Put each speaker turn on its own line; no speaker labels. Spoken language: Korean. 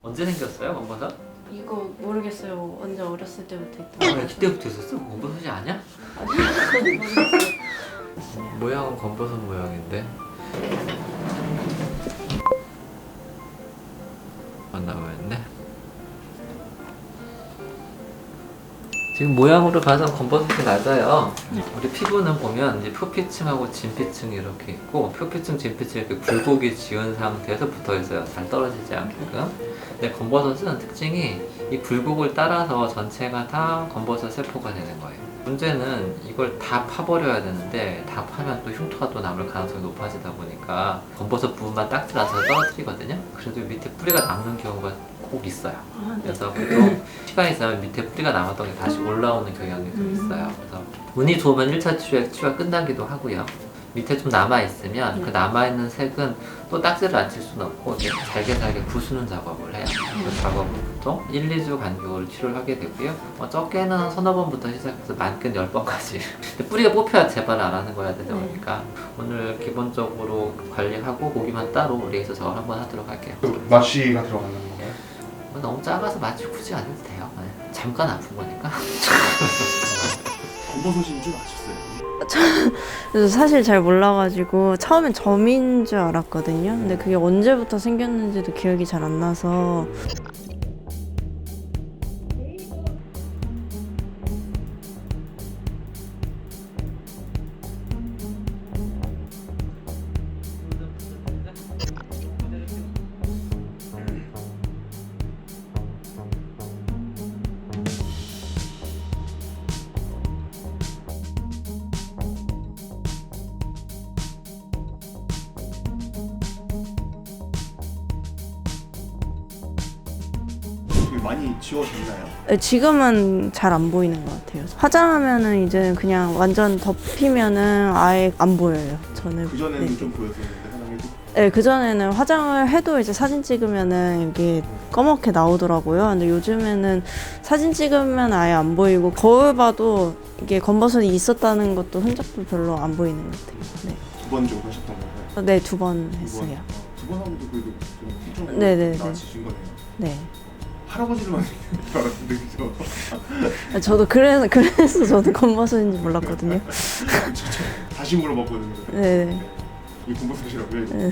언제 생겼어요, 검버섯?
이거 모르겠어요. 언제 어렸을 때부터 있던.
아, 그때부터 있었어? 검버섯이 아니야? 검버섯 모양인데. 안 나오겠네. 지금 모양으로 봐서 검버섯이 맞아요. 우리 피부는 보면 이제 표피층하고 진피층이 이렇게 있고 표피층, 진피층이 이렇게 굴곡이 지은 상태에서 붙어 있어요. 잘 떨어지지 않게끔. 근데 검버섯은 특징이 이 굴곡을 따라서 전체가 다 검버섯 세포가 되는 거예요. 문제는 이걸 다 파버려야 되는데 다 파면 또 흉터가 또 남을 가능성이 높아지다 보니까 검버섯 부분만 딱지라서 떨어뜨리거든요. 그래도 밑에 뿌리가 남는 경우가 꼭 있어요.
아, 네.
그래서 보통 시간이 지나면 밑에 뿌리가 남았던 게 다시 올라오는 경향이 좀 있어요. 그래서 운이 좋으면 1차 치료에 치료가 끝나기도 하고요. 밑에 좀 남아있으면 그 남아있는 색은 또 딱지를 안 칠 수는 없고 잘게 잘게 부수는 작업을 해요. 그 작업을 보통 1, 2주 간격으로 치료를 하게 되고요. 어, 적게는 서너 번부터 시작해서 많게는 10번까지. 근데 뿌리가 뽑혀야 재발을 안 하는 거야 되다 보니까 오늘 기본적으로 관리하고 고기만 따로 우리 에서 작업을 한번 하도록 할게요.
그 마취가 들어가는 건가요?
뭐 너무 작아서 마취 굳이 안 해도 돼요. 네. 잠깐 아픈 거니까.
검버섯인 줄 아셨어요?
그래서 사실 잘 몰라가지고 처음엔 점인 줄 알았거든요. 근데 그게 언제부터 생겼는지도 기억이 잘 안 나서
많이 지워졌나요?
네, 지금은 잘 안 보이는 것 같아요. 화장하면은 이제 그냥 완전 덮이면은 아예 안 보여요. 저는.
그전에는
네.
좀 보였었는데 화장해도
네, 그전에는 화장을 해도 이제 사진 찍으면은 이게 검게 나오더라고요. 근데 요즘에는 사진 찍으면 아예 안 보이고 거울 봐도 이게 검버섯이 있었다는 것도 흔적도 별로 안 보이는 것 같아요. 네.
두 번 정도 하셨던 건가요?
네,
두 번?
했어요.
두번 하고도 그래도 좀
네네네.
나아지신 거네요
네.
할아버지들만 생긴 줄 알았는데 그죠?
저도 그래서, 그래서 저도 검버섯인지 몰랐거든요.
다시 물어봤거든요
네.
이 검버섯이라고요?
네.